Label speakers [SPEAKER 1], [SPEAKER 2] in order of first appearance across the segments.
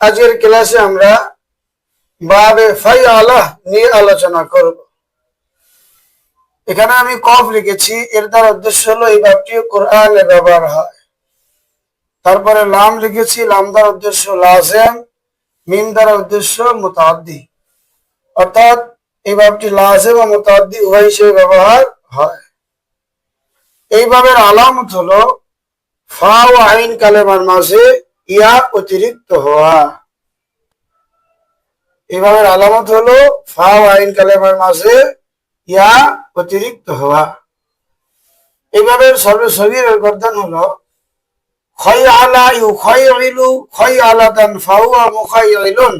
[SPEAKER 1] আজকের ক্লাসে আমরা বাবে নিয়ে আলোচনা করব। এখানে আমি কফ লিখেছি, এর উদ্দেশ্য হলো এই কোরআনে ব্যবহার হয়। তারপরে লাম লিখেছি, লাম দ্বারা উদ্দেশ্য লাজেম, মিম দ্বারা উদ্দেশ্য মুতাদ্দি অর্থাৎ এই বাপটি লাজেম ও মুতাদ্দি উভয় হিসেবে ব্যবহার হয়। এই ভাবের আলামত হলো ফা ও আইন কালেমার মাঝে ইয়া অতিরিক্ত হওয়া। এভাবে আলামত হলো ফা আইন কালেমার মাঝে ইয়া অতিরিক্ত হওয়া। এইভাবে সর্বশরীরের গর্দান হলো ক্ষয় আলা ইউ ক্ষয় ইলু ক্ষয় আলাদান ফাউয়া মুখাই ইলুন।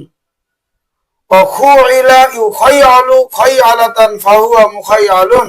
[SPEAKER 1] ও খু ইলা ইউ ক্ষয় আলু ক্ষয় আলাদান ফাহুয়া মুখাই আলুন।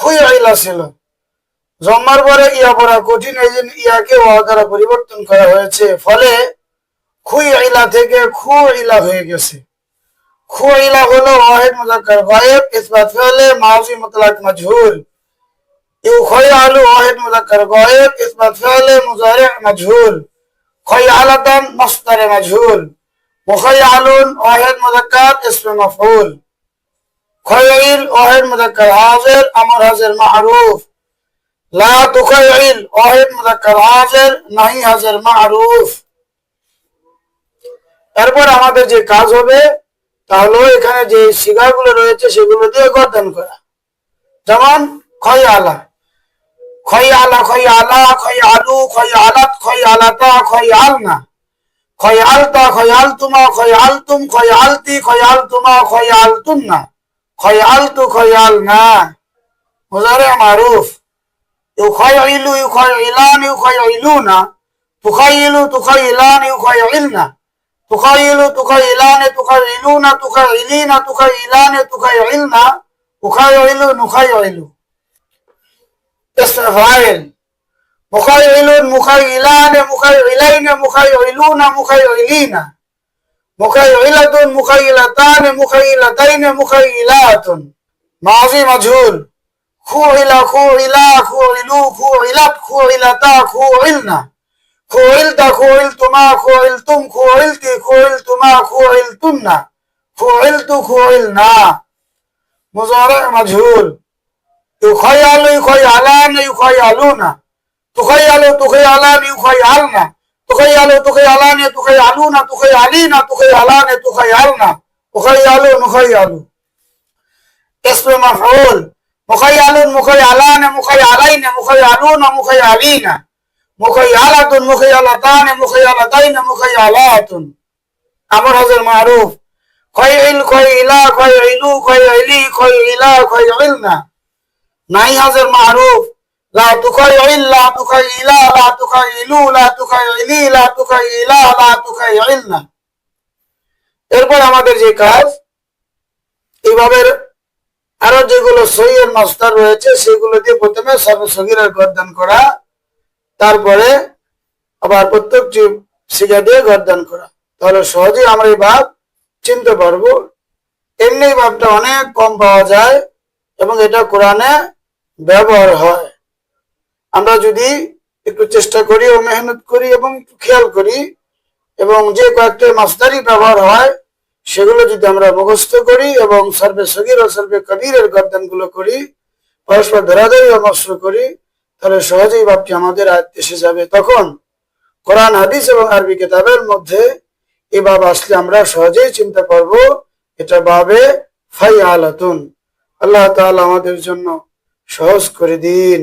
[SPEAKER 1] খুই আইলা ছিল জন্মার পরে ইয়া পড়া কঠিন এই ইয়াকে ওয়া দ্বারা পরিবর্তন করা হয়েছে। ফলে খুই আইলা থেকে খু ইলা হয়ে গেছে। খু ইলা হলো ওয়াহিদ মুজাক্কার গায়েব ইসবাত ফেলে মাউজি মুতলাক মাজহুল ইউ খয় আলু ওয়াহিদ মুজাক্কার গায়েব ইসবাত ফেলে মুজারি মাজহুল খয় আলাতান মসদারে মাজহুল মুখাইয়ালুন ওয়াহিদ মুজাক্কার ইসমে মফউল হাজির, আমর হাজির মারুফ লা হাজির, নাহি হাজির মারুফ এরপর আমাদের যে কাজ হবে তাহলে এখানে যে শিগাগুলো রয়েছে, সেগুলো দিয়ে গর্দন করা। যেমন খয় আলা খয় আলা খয় আলা খয় আলু খয় আলাত খয় আলাতা খয় আলনা খয় আলতা খয় আলতুমা খয় আলতুম খয় আলতি খয় আলতুমা খয় আলতুমনা خيالت خيالنا مضارع معروف يخيل يخيلان يخيلون تخيل تخيلان يخيلنا تخيل تخيلان تخيلون تخيلين تخيلان تخيلنا أخيل نخيل اسم فاعل مخيل مخيلان مخيلين مخيلون مخيلين مخيلة مخيلتان مخيلتين مخيلات. ماضي مجهول. خوعل خوعلا خوعلو خوعلت خوعلتا خوعلنا. خوعلت خوعلتما خوعلتم خوعلت خوعلتما خوعلتن خوعلت خوعلنا. مضارع مجهول. يخيل يخيلان يخيلون. تخيل تخيلان يخيلنا. تخيلوا تخيلان تخيلون تخيلين تخيلان تخيلنا تخيلوا نخيلوا اسم مفعول مخيل مخيلان مخيلين مخيلون مخيلين مخيلة مخيلتان مخيلتين مخيلات أمر هذا المعروف خيل خيلا خيلو خيلي خيلا خيلنا نهي هذا المعروف لا تخيل لا تخيلا لا تخيلوا لا تخيلي لا تخيلا لا تخيلنا এরপর আমাদের যে কাজ এইভাবে আরো যেগুলো সহিয়ের মাস্টার রয়েছে সেগুলো দিয়ে প্রথমে সর্বসগীরের গর্দান করা তারপরে আবার প্রত্যেকটি শিখা দিয়ে গর্দান করা তাহলে সহজেই আমরা এই ভাব চিনতে পারবো এমনি ভাবটা অনেক কম পাওয়া যায় এবং এটা কোরআনে ব্যবহার হয় আমরা যদি একটু চেষ্টা করি ও মেহনত করি এবং একটু খেয়াল করি এবং যে কয়েকটা মাস্টারি ব্যবহার হয়, সেগুলো যদি আমরা মুখস্থ করি এবং সর্বে সগির ও সর্বে কবিরের গর্দানগুলো করি, পরস্পর ধরাধরি ও করি, তাহলে সহজেই ভাবটি আমাদের আয়ত্তে এসে যাবে। তখন কোরআন, হাদিস এবং আরবি কেতাবের মধ্যে এই ভাব আসলে আমরা সহজেই চিন্তা করব, এটা বাবে ফাই আলাতুন আল্লাহ তাআলা আমাদের জন্য সহজ করে দিন।